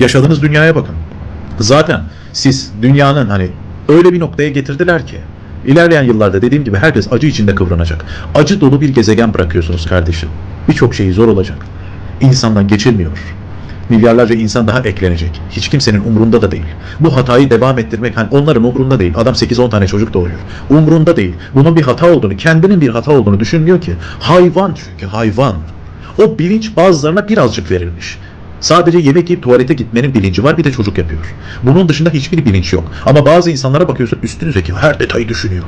Yaşadığınız dünyaya bakın. Zaten siz dünyanın hani öyle bir noktaya getirdiler ki ilerleyen yıllarda dediğim gibi herkes acı içinde kıvranacak. Acı dolu bir gezegen bırakıyorsunuz kardeşim. Birçok şeyi zor olacak. İnsandan geçilmiyor. Milyarlarca insan daha eklenecek. Hiç kimsenin umrunda da değil. Bu hatayı devam ettirmek hani onların umrunda değil. Adam 8-10 tane çocuk doğuruyor. Umrunda değil. Bunun bir hata olduğunu, kendinin bir hata olduğunu düşünmüyor ki. Hayvan çünkü hayvan. O bilinç bazılarına birazcık verilmiş. Sadece yemek yiyip tuvalete gitmenin bilinci var bir de çocuk yapıyor. Bunun dışında hiçbir bilinç yok. Ama bazı insanlara bakıyorsun üstün zeki her detayı düşünüyor.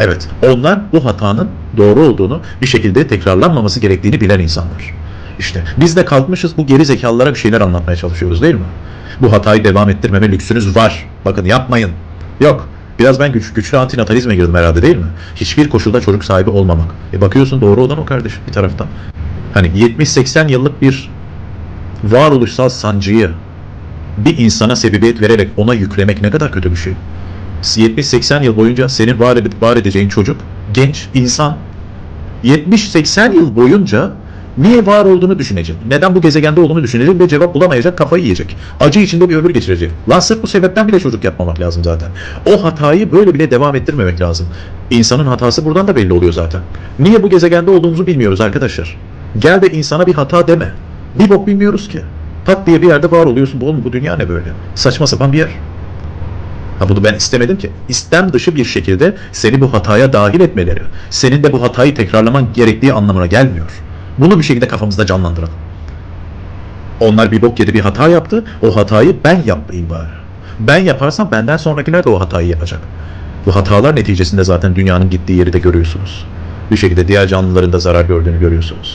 Evet onlar bu hatanın doğru olduğunu bir şekilde tekrarlanmaması gerektiğini bilen insanlar. İşte biz de kalkmışız bu geri zekalılara bir şeyler anlatmaya çalışıyoruz değil mi? Bu hatayı devam ettirmeme lüksünüz var. Bakın yapmayın. Yok. Biraz ben güç, güçlü antinatalizme girdim herhalde değil mi? Hiçbir koşulda çocuk sahibi olmamak. E bakıyorsun doğru olan o kardeşim bir taraftan. Hani 70-80 yıllık bir varoluşsal sancıyı bir insana sebebiyet vererek ona yüklemek ne kadar kötü bir şey. 70-80 yıl boyunca senin var, edip var edeceğin çocuk, genç, insan 70-80 yıl boyunca niye var olduğunu düşünecek. Neden bu gezegende olduğunu düşünecek ve cevap bulamayacak, kafayı yiyecek. Acı içinde bir ömür geçirecek. Lan sırf bu sebepten bile çocuk yapmamak lazım zaten. O hatayı böyle bile devam ettirmemek lazım. İnsanın hatası buradan da belli oluyor zaten. Niye bu gezegende olduğumuzu bilmiyoruz arkadaşlar. Gel de insana bir hata deme. Bir bok bilmiyoruz ki. Pat diye bir yerde var oluyorsun. Oğlum bu dünya ne böyle? Saçma sapan bir yer. Ha bunu ben istemedim ki. İstem dışı bir şekilde seni bu hataya dahil etmeleri, senin de bu hatayı tekrarlaman gerektiği anlamına gelmiyor. Bunu bir şekilde kafamızda canlandıralım. Onlar bir bok yedi bir hata yaptı. O hatayı ben yapmayayım bari. Ben yaparsam benden sonrakiler de o hatayı yapacak. Bu hatalar neticesinde zaten dünyanın gittiği yeri de görüyorsunuz. Bir şekilde diğer canlıların da zarar gördüğünü görüyorsunuz.